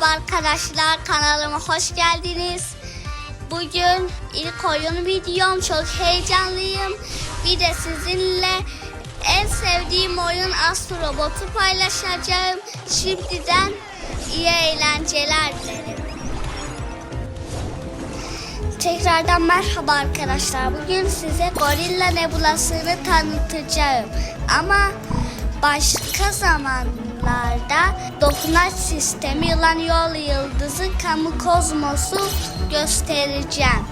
Merhaba arkadaşlar kanalıma hoş geldiniz. Bugün ilk oyun videom çok heyecanlıyım. Bir de sizinle en sevdiğim oyun Astro Robot'u paylaşacağım. Şimdiden iyi eğlenceler dilerim. Tekrardan merhaba arkadaşlar. Bugün size Gorilla Nebulası'nı tanıtacağım. Ama başka zamanlarda dokunaç sistemi yılan yol yıldızı kamu kozmosu göstereceğim.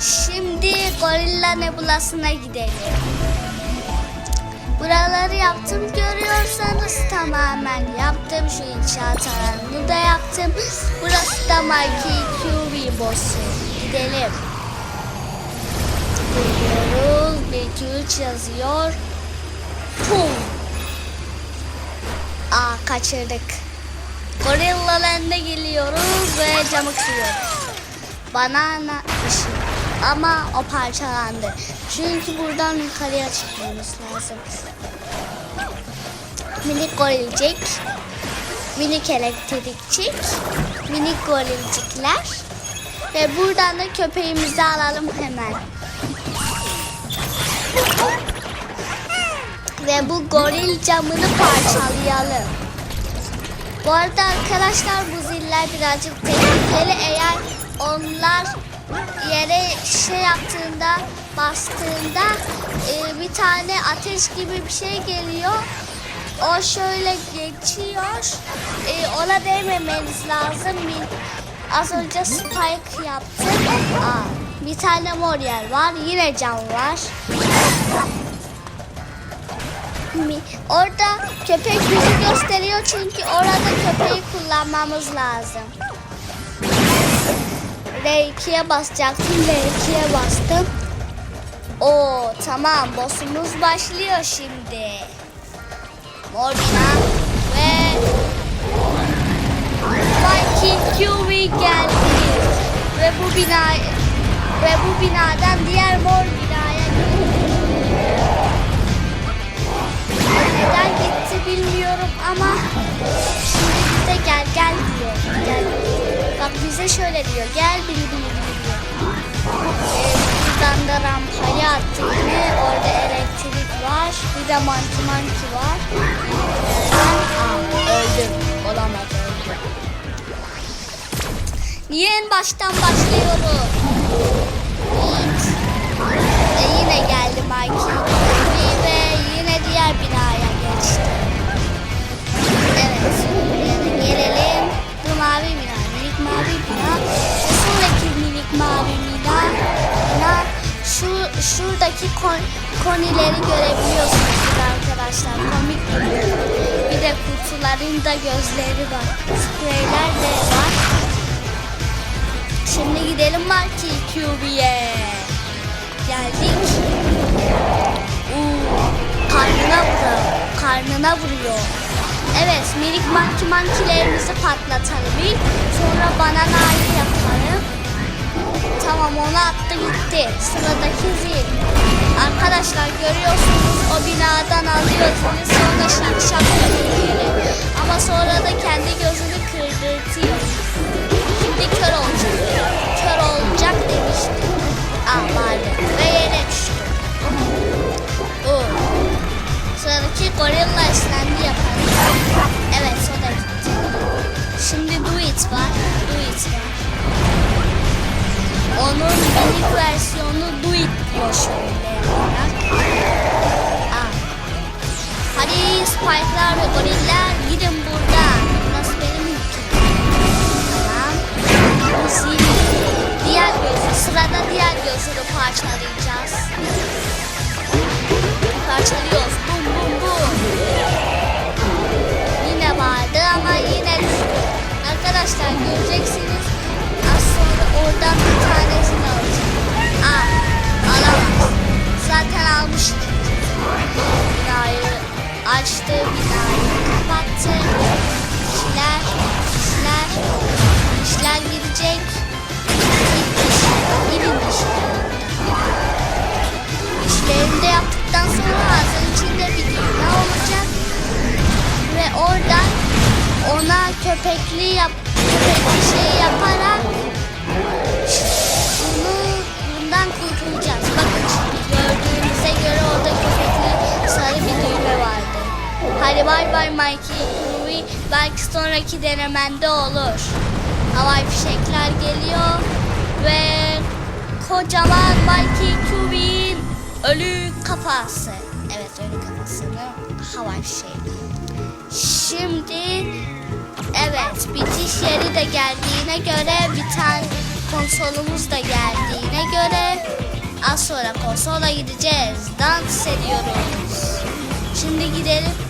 Şimdi Gorilla Nebulası'na gidelim. Buraları yaptım görüyorsanız tamamen yaptım. Şu inşaat alanını da yaptım. Burası da Mikey QV boss'u. Gidelim. Geliyoruz. 1 2 3 yazıyor. Pum. Aa kaçırdık. Gorillalarına geliyoruz ve camı kırıyoruz. Banana ışığı. Ama o parçalandı. Çünkü buradan yukarıya çıkmamız lazım. Minik gorilcik, minik elektrikçik, minik gorilcikler. Ve buradan da köpeğimizi alalım hemen. Ve bu goril camını parçalayalım. Bu arada arkadaşlar bu ziller birazcık tehlikeli. Eğer onlar yere şey yaptığında bastığında e, bir tane ateş gibi bir şey geliyor. O şöyle geçiyor. E, ona değmemeniz lazım. Bir- Az önce spike yaptım. Aa, bir tane mor yer var. Yine cam var. Orada köpek yüzü gösteriyor çünkü orada köpeği kullanmamız lazım. R2'ye basacaktım. R2'ye bastım. Oo tamam boss'umuz başlıyor şimdi. Mor bina ve Mikey QV geldi. Ve bu bina ve bu binadan diğer mor şöyle diyor. Gel bili bili bili diyor. Ee, buradan da rampaya attı yine. Orada elektrik var. Bir de manki manki var. Aa, öldüm. Öldüm. Niye en baştan başlıyorum? Şuradaki kon, konileri görebiliyorsunuz arkadaşlar. Komik duruyor. Bir de kutuların da gözleri var. Spreyler de var. Şimdi gidelim Marky QB'ye. Geldik. Uuu, karnına vuruyor. Karnına vuruyor. Evet, minik monkey monkeylerimizi patlatalım. Sonra bananayı yapalım. Tamam onu attı gitti. Sıradaki zil. Arkadaşlar görüyorsunuz o binadan alıyorsunuz. Sonra şak yapıyor. Onun minik versiyonu do it diyor şöyle. Ah. Hadi spike'lar ve goriller gidin buradan. Burası benim ülkem. Tamam. Bu zil. Diğer gözü. Sırada diğer gözünü parçalayacağız. Parçalıyoruz. Bum bum bum. Yine vardı ama yine. Arkadaşlar göreceksiniz. Zaten almıştık. Binayı açtı, binayı kapattı. İşler, işler, işler gidecek. Gitti. Gidin işler. İşlerini de yaptıktan sonra ağzın içinde bir düğme olacak. Ve oradan ona köpekli yap bay bay Mikey Groovy. Belki sonraki denemende olur. Havai fişekler geliyor ve kocaman Mikey Groovy'in ölü kafası. Evet ölü kafasını havai fişeği. Şimdi evet bitiş yeri de geldiğine göre bir tane konsolumuz da geldiğine göre az sonra konsola gideceğiz. Dans ediyoruz. Şimdi gidelim.